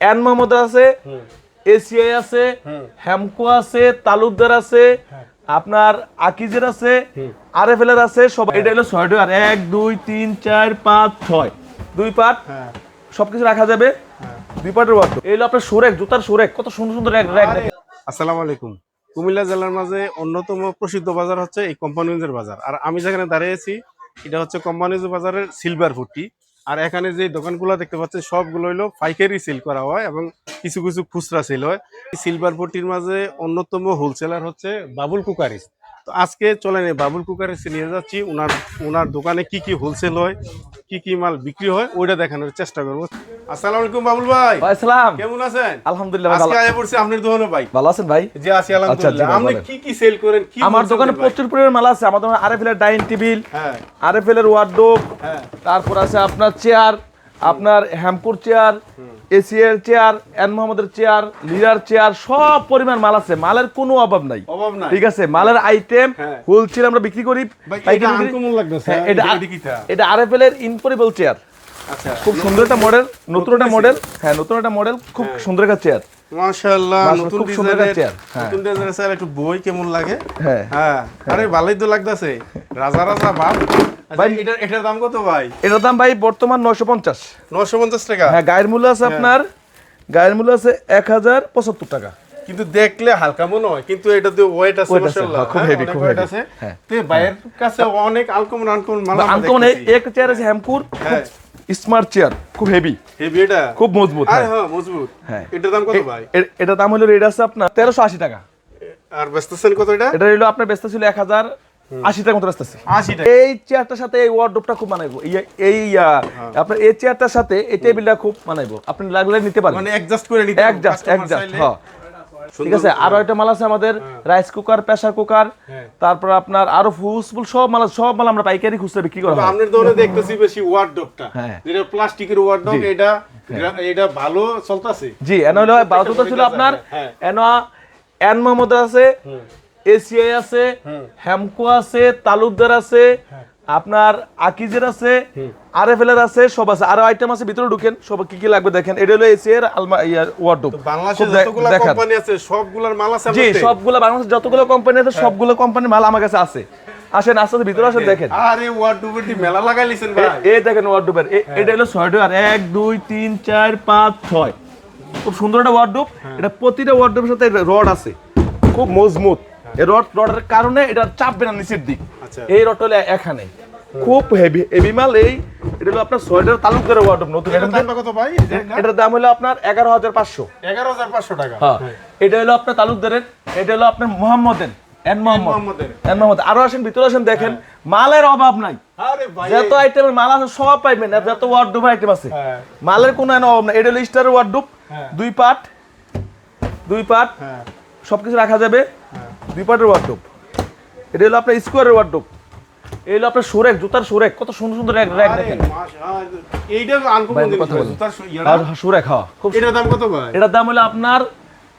N Mohammad আছে ACI আছে হ্যামকো আছে তালুকদার আছে আপনার আকিজের আছে আরএফএল এর আছে সব এটা হলো ছয় ডয়ার এক দুই তিন চার পাঁচ ছয়। দুই পার্ট হ্যাঁ। সবকিছু রাখা যাবে। দুই পার্টের ওয়ার্ড। এই হলো আপনার সোরেক জুতার সোরেক কত সুন্দর সুন্দর র্যাক র্যাক আসসালামু আলাইকুম। কুমিল্লা জেলার মাঝে অন্যতম প্রসিদ্ধ বাজার হচ্ছে এই কোম্পানিগঞ্জের বাজার। আর আমি যেখানে দাঁড়িয়েছি এটা হচ্ছে কোম্পানিগঞ্জ বাজারের সিলভার ফুটি আর এখানে যে দোকানগুলো দেখতে পাচ্ছেন, সবগুলো হলো পাইকারি সেল করা হয় এবং কিছু কিছু খুচরা সেল হয়। সিলভার পট্টির মাঝে অন্যতম হোলসেলার হচ্ছে বাবুল কুকারিস। তো আজকে চলেন এই বাবুল কুকারিস নিয়ে যাচ্ছি। ওনার ওনার দোকানে কি কি হোলসেল হয় কি কি মাল বিক্রি হয় ওইটা দেখানোর চেষ্টা করব। আসসালামু আলাইকুম বাবুল ভাই। ভাই সালাম। কেমন আছেন? আলহামদুলিল্লাহ আজকে আয়া পড়ছে আপনার দোকানে ভাই। ভালো আছেন ভাই? জি আছি আলহামদুলিল্লাহ। আপনি কি কি সেল করেন কি আমার দোকানে প্রচুর পরিমাণ মাল আছে। আরএফএল এর ডাইনিং টেবিল হ্যাঁ। আরএফএল এর ওয়ার্ডরোব হ্যাঁ। তারপর আছে আপনার চেয়ার আপনার হ্যামপুর চেয়ার এসিএর চেয়ার এন মোহাম্মদের চেয়ার লিডার চেয়ার সব পরিমাণ মাল আছে। মালের কোনো অভাব নাই। অভাব নাই। ঠিক আছে? মালের আইটেম হ্যাঁ। হোলসেল আমরা বিক্রি করি। এটা আনকমন হ্যাঁ, এটা এটা আরএফএল এর ইনপোরেবল চেয়ার আচ্ছা। খুব সুন্দর একটা মডেল নতুন একটা মডেল হ্যাঁ নতুন একটা মডেল খুব সুন্দর একটা চেয়ার মাশাআল্লাহ ডিজাইনের হ্যাঁ। নতুন ডিজাইনের স্যার একটু বই কেমন লাগে? হ্যাঁ। হ্যাঁ। আরে ভালোই তো লাগতেছে। রাজা রাজা বাপ। ভাই ভাই, এটা এটার দাম কত ভাই? এটার দাম ভাই বর্তমান নয়শো পঞ্চাশ। 950 টাকা? হ্যাঁ গায়ের মূল্য আছে আপনার গায়ের মূল্য আছে এক হাজার পঁচাত্তর টাকা। কিন্তু দেখলে হালকা মনে হয় কিন্তু এটা তো ওয়েট আছে মাশাআল্লাহ। হ্যাঁ, খুব হ্যাঁ, অনেক খুব heavy, আছে। হ্যাঁ। তো কাছে অনেক মাল দেখতেছি। চেয়ার আছে হ্যাঁ। স্মার্ট চেয়ার খুব হেভি হেভি এটা? খুব মজবুত হ্যাঁ। হ্যাঁ মজবুত। হ্যাঁ। এটার দাম কত ভাই? এ- এটার দাম হলো রেট আছে আপনার তেরোশো আশি টাকা। আর বেচতেছেন কত এটা? এটা হলো আপনার ব্যস্ত ছিল এক হাজার আশি টাকা মতো ব্যস্ত আছে। 80 টাকা এই চেয়ারটার সাথে এই ওয়ার্ডরোবটা খুব মানাইবো। এই- এই আপনার এই চেয়ারটার সাথে এই টেবিলটা খুব মানাইবো। আপনি লাগলে নিতে পারেন। মানে অ্যাডজাস্ট করে নিতে এক জাস্ট এক জাস্ট হ্যাঁ। ঠিক আছে আরও একটা মাল আছে আমাদের রাইস কুকার প্রেসার কুকার হ্যাঁ। তারপর আপনার আরও ফুসফুল সব মাল সব মাল আমরা পাইকারি খুচরা বিক্রি করা হয়। আপনার দৌড়ে দেখতেছি বেশি ওয়ার্ডরোবটা হ্যাঁ। যেটা প্লাস্টিকের ওয়ার্ডরোব এটা এটা ভালো চলতেছে। জি এন হলো বারোটা ছিল আপনার। হ্যাঁ। এন এন মোহাম্মদ আছে। এসিআই আছে হ্যামকো আছে তালুকদার আছে হ্যাঁ। আপনার আকিজের আছে আরএফএল এর আছে সব আছে। আরও আইটেম আছে ভিতরে ঢুকেন সব কি কি লাগবে দেখেন। এটা হলো এসিআই এর আলমা ইয়ার ওয়ার্ডরোব বাংলাদেশে খুব যতগুলো কোম্পানি আছে সবগুলোর মাল আছে জি সবগুলো বাংলাদেশের যতগুলো কোম্পানি আছে সবগুলো কোম্পানির মাল আমার কাছে আছে। আসেন আস্তে আস্তে ভিতরে আসেন দেখেন। আরে ওয়ার্ডরোবের দি মেলা লাগাই লিছেন ভাই। এই দেখেন ওয়ার্ডরোবের এটা হলো ছয় ডয়ার এক দুই তিন চার পাঁচ ছয়। খুব সুন্দর একটা ওয়ার্ডরোব এটা প্রতিটা ওয়ার্ডরোবের সাথে রড আছে। খুব মজবুত। এই রড রডের কারণে এটা চাপবে না নিচের দিক। আচ্ছা। এই রড হলো এখানে। খুব হেভি হেভি মাল এই। এটা হলো আপনার ডয়ার তালুকদারের ওয়ার্ডরোব নতুন এটার দামটা কত ভাই? এটার দাম হলো আপনার এগারো হাজার পাঁচশো। 11500 টাকা। হ্যাঁ। এটা হলো আপনার তালুকদারের এটা হলো আপনার মোহাম্মদের এন মোহাম্মদ। এন মোহাম্মদ। আরও আসেন ভিতরে আসেন দেখেন। মালের অভাব নাই। যত আইটেমের মাল আছে সব পাইবেন। আর যত ওয়ার্ডরোব আইটেম আছে। হ্যাঁ। মালের কোনো অভাব নাই। এটা হলো স্টার ওয়ার্ডরোব হ্যাঁ। দুই পার্ট দুই হ্যাঁ। সবকিছু রাখা যাবে। দুই পার্টের ওয়ার্ডরোব এটা হলো আপনার স্কোয়ারের ওয়ার্ডরোব এই হলো আপনার সোরেক জুতার সোরেক কত সুন্দর সুন্দর র্যাক র্যাক দেখেন। এইটা আনকমন। জুতার। আর সোরেক হ্যাঁ খুব এটার দাম কত ভাই? এটার দাম হলো আপনার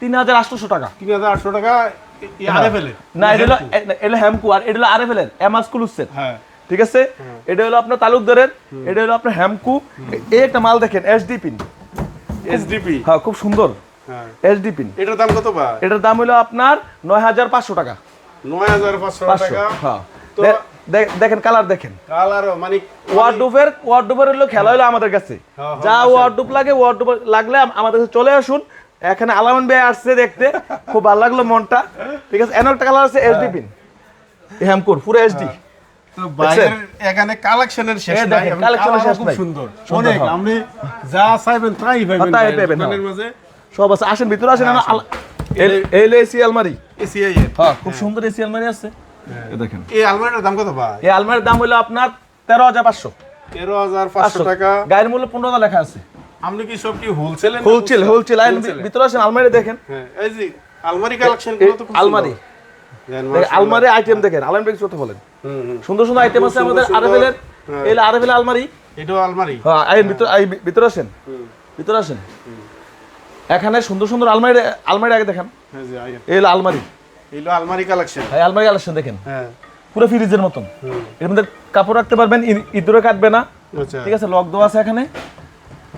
তিন হাজার আটশোশো টাকা। 3800 টাকা এই আরে ফেলে। না এটা হলো এটা হ্যামকু আর এটা হলো আরএফএল এর এমাসকুলুসের হ্যাঁ। ঠিক আছে? এটা হলো আপনার তালুকদারের এটা হলো আপনার হ্যামকু এই একটা মাল দেখেন এসডি পিন এসডিপি হ্যাঁ খুব সুন্দর। হ্যাঁ এসডি পিন এটার দাম কত ভাই? এটার দাম হলো আপনার নয় হাজার পাঁচশো টাকা। 9500 পাঁচশো টাকা। হ্যাঁ। দেখেন কালার দেখেন। কালার মানে হলো খেলা হলো আমাদের কাছে। হ্যাঁ, যা ওয়ার্ডুপ লাগে লাগলে আমাদের কাছে চলে আসুন। এখানে আলামান ভাই আসছে দেখতে। খুব ভালো লাগল মনটা। ঠিক আছে এন একটা কালার আছে এসডি পিন হ্যামকুর পুরো এসডি এখানে কালেকশনের শেষ নাই। কালারও শেষ খুব নাই। সুন্দর। অনেক হ্যাঁ। আপনি যা চাইবেন তাই পাবেন হ্যাঁ। মাঝে। সব আছে। আসেন ভিতরে আসেন হ্যাঁ, এই- এসি আলমারি। এসিআই হ্যাঁ খুব সুন্দর এসি আলমারি আছে। দেখেন। এই আলমারিটার দাম কত ভাই? এই আলমারির দাম হলো আপনার তেরো হাজার পাঁচশো। তেরো হাজার পাঁচশো টাকা। গায়ের মূল্য পনেরো হাজার লেখা আছে। আপনি কি সব কি হোলসেলে হোলসেল হোলসেল ভিতরে আসেন আলমারি দেখেন। হ্যাঁ এই যে আলমারি কালেকশনগুলো তো আলমারি। আলমারি আইটেম দেখেন। আলমারি কথা বলেন। সুন্দর সুন্দর আইটেম আছে আমাদের সুন্দর, আরএফএল এর হ্যাঁ। এই আরএফএল আলমারি। এটাও আলমারি? হ্যাঁ আইন ভিতরে আই ভিতরে আসেন। ভিতরে আসেন। এখানে সুন্দর সুন্দর আলমারি আলমারি আগে দেখেন। হ্যাঁ। এই আলমারি। এগুলো আলমারি কালেকশন এই আলমারি কালেকশন দেখেন। হ্যাঁ। পুরো ফ্রিজের মতন। এর মধ্যে কাপড় রাখতে পারবেন ইঁদুরে কাটবে না। আচ্ছা। ঠিক আছে লক দেওয়া আছে এখানে।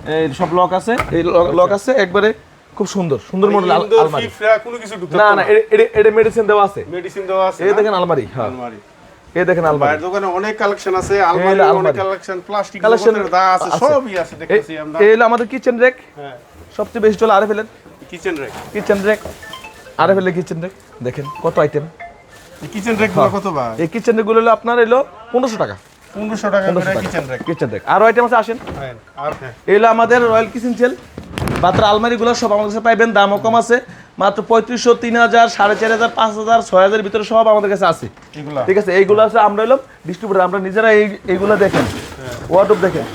এই সব লক আছে এই লক আছে একবারে খুব সুন্দর সুন্দর মডেল আলমারি। কোনো কিছু ঢুকতে না না এ- এ- এটা মেডিসিন দেওয়া আছে। মেডিসিন দেওয়া আছে এই দেখেন আলমারি হ্যাঁ। আলমারি। এই দেখেন আলমারি। দোকানে অনেক কালেকশন আছে আলমারি। অনেক। কালেকশন প্লাস্টিক জগতের দা আছে আছে। সবই আছে দেখতেছি আমরা। এই হলো আমাদের কিচেন রেক হ্যাঁ। সবচেয়ে বেশি চলে আরে ফেলেন? কিচেন রেক কিচেন রেক আরে ফেলে কিচেন রেক দেখেন কত আইটেম কিচেন রেকগুলো কত বা এই কিচেন রেকগুলো হলো আপনার এলো পনেরোশো টাকা। 1500 টাকা পনেরোশো টাকা। কিচেন রেক কিচেন রেক আরও আইটেম আছে আসেন। হ্যাঁ আর হ্যাঁ। এই হলো আমাদের রয়্যাল কিচেন সেল মাত্র আলমারিগুলো সব আমাদের কাছে পাইবেন দামও কম আছে। মাত্র পঁয়ত্রিশশো তিন হাজার সাড়ে চার হাজার পাঁচ হাজার ছয় হাজারের ভিতরে সব আমাদের কাছে আছে। ঠিক আছে এইগুলো আছে আমরা এলাম। ডিস্ট্রিবিউটার আমরা নিজেরা এই এইগুলো দেখেন। ওয়ার্ডরোব দেখেন।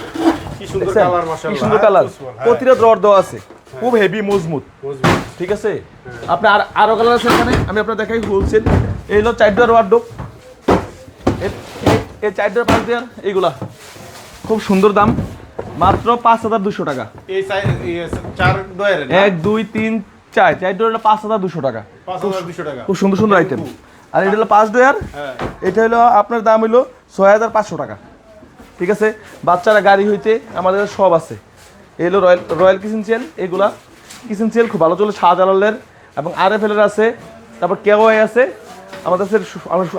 কি সুন্দর দেখছেন? কালার কি সুন্দর কালার হ্যাঁ, প্রতিটা দেওয়া আছে। খুব হেভি মজবুত। ঠিক আছে? আপনার আর আরও কালার আছে এখানে আমি আপনার দেখাই হোলসেল এই হলো চার এই চার পাঁচ এইগুলা। খুব সুন্দর দাম। মাত্র পাঁচ হাজার দুশো টাকা। এক দুই তিন চার। চার ডোয়ার হলো পাঁচ হাজার দুশো টাকা। খুব সুন্দর সুন্দর আইটেম আর এটা হলো পাঁচ ডোয়ার হ্যাঁ। এটা হলো আপনার দাম হলো ছয় হাজার পাঁচশো টাকা। ঠিক আছে? বাচ্চারা গাড়ি হইতে আমাদের সব আছে। এই হলো রয়্যাল রয়্যাল কিচেন সেল এগুলা। কিচেন সেল খুব ভালো চলে শাহজালালের। এবং আর এফ এলের আছে তারপর কেওয়াই আছে। আমাদের কাছে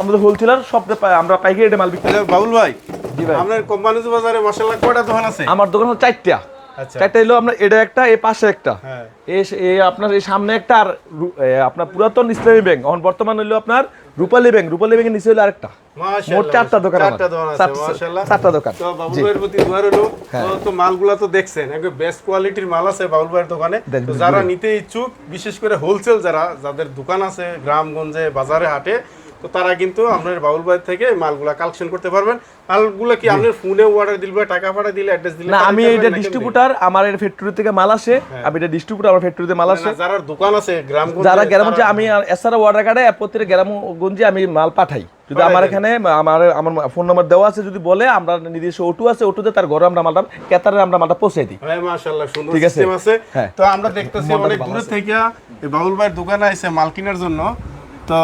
আমাদের হোলসেলার সব আমরা পাইকারি রেটে মাল বিক্রি বাবুল ভাই জি ভাই। আপনার কোম্পানি বাজারে মাশাআল্লাহ কয়টা দোকান আছে? আমার দোকান হলো চারটা। আচ্ছা। চারটা হলো আপনার এটা একটা এই পাশে একটা। হ্যাঁ। এই এই আপনার এই সামনে একটা আর আপনার পুরাতন ইসলামী ব্যাংক। এখন বর্তমান হলো আপনার রূপালী ব্যাংক। রূপালী ব্যাংকের নিচে হলো আরেকটা। মোট চারটা দোকান চারটা দোকান আছে মাশাআল্লাহ। চারটা দোকান। তো বাবুল। ভাইয়ের প্রতি দুয়ার হলো হ্যাঁ। তো মালগুলা তো দেখছেন একদম বেস্ট কোয়ালিটির মাল আছে বাবুল ভাইয়ের দোকানে। তো যারা নিতে ইচ্ছুক বিশেষ করে হোলসেল যারা যাদের দোকান আছে গ্রামগঞ্জে বাজারে হাটে তো তারা কিন্তু আপনার বাবুল ভাই থেকে মালগুলা কালেকশন করতে পারবেন। মালগুলা কি আপনার ফোনে অর্ডার দিলে টাকা পাঠা দিলে অ্যাড্রেস দিলে না আমি এটা? ডিস্ট্রিবিউটার আমার এর ফ্যাক্টরি থেকে মাল আসে আমি এটা ডিস্ট্রিবিউটার আমার ফ্যাক্টরিতে মাল আসে। যারা দোকান আছে গ্রামগঞ্জে যারা গ্রামগঞ্জে আমি এছাড়া অর্ডার কার্ডে প্রত্যেক গ্রামগঞ্জে আমি মাল পাঠাই। যদি আমার এখানে আমার আমার ফোন নাম্বার দেওয়া আছে যদি বলে আমরা নিজস্ব ওটু আছে ওটুতে তার ঘরে আমরা মালটা কেতারে আমরা মালটা পৌঁছে দিই। হ্যাঁ মাশাআল্লাহ সুন্দর সিস্টেম আছে? হ্যাঁ। তো আমরা দেখতেছি অনেক দূরে থেকে এই বাবুল ভাইয়ের দোকানে আইছে মাল কেনার জন্য তো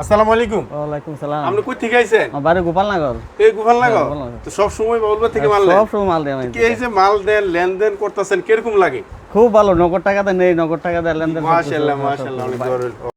আসসালামু আলাইকুম। ওয়ালাইকুম সালাম। আপনি কই থেকে আইছেন? আমার বাড়ি গোপালনগর। এই লাগো গোপালনগর। তো সব সময় বলবা থেকে মাল সব সময় মাল দেন আমি কি এই যে মাল দেন লেনদেন করতেছেন কীরকম লাগে? খুব ভালো নগদ টাকাতে নেই নগদ টাকা দেন লেনদেন। মাশাআল্লাহ মাশাআল্লাহ অনেক